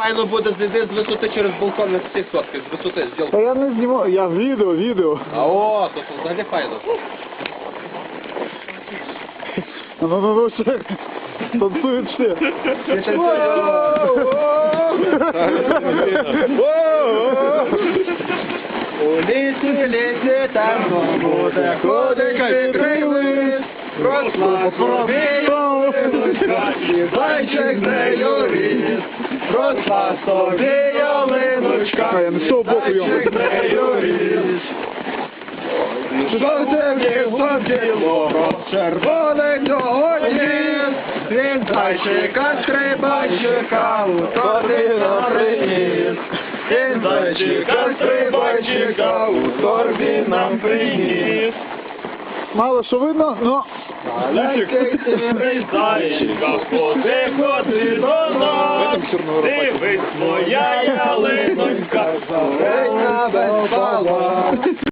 Файно буде зайди з висоти через балкон на всіх сотках, з висоти Та зробив. я не знімаю, я відео, відео. А о, то то взагалі файно. Ну, ну, ну, ще. Танцюють ще. У лісі, лісі, там буде ходить Ялиночка, і зайчик з нею ріс. Росла собі ялиночка, зайчик нею ріс. Жовте місто білого, червоне сьогодні, він зайчика стрибайчика у торбі приніс. Він зайчика стрибайчика у торбі нам приніс. Мало що видно, ну. Зайчика, ходи, ходи до нас, дивись, моя ялинонька, зорена без пала.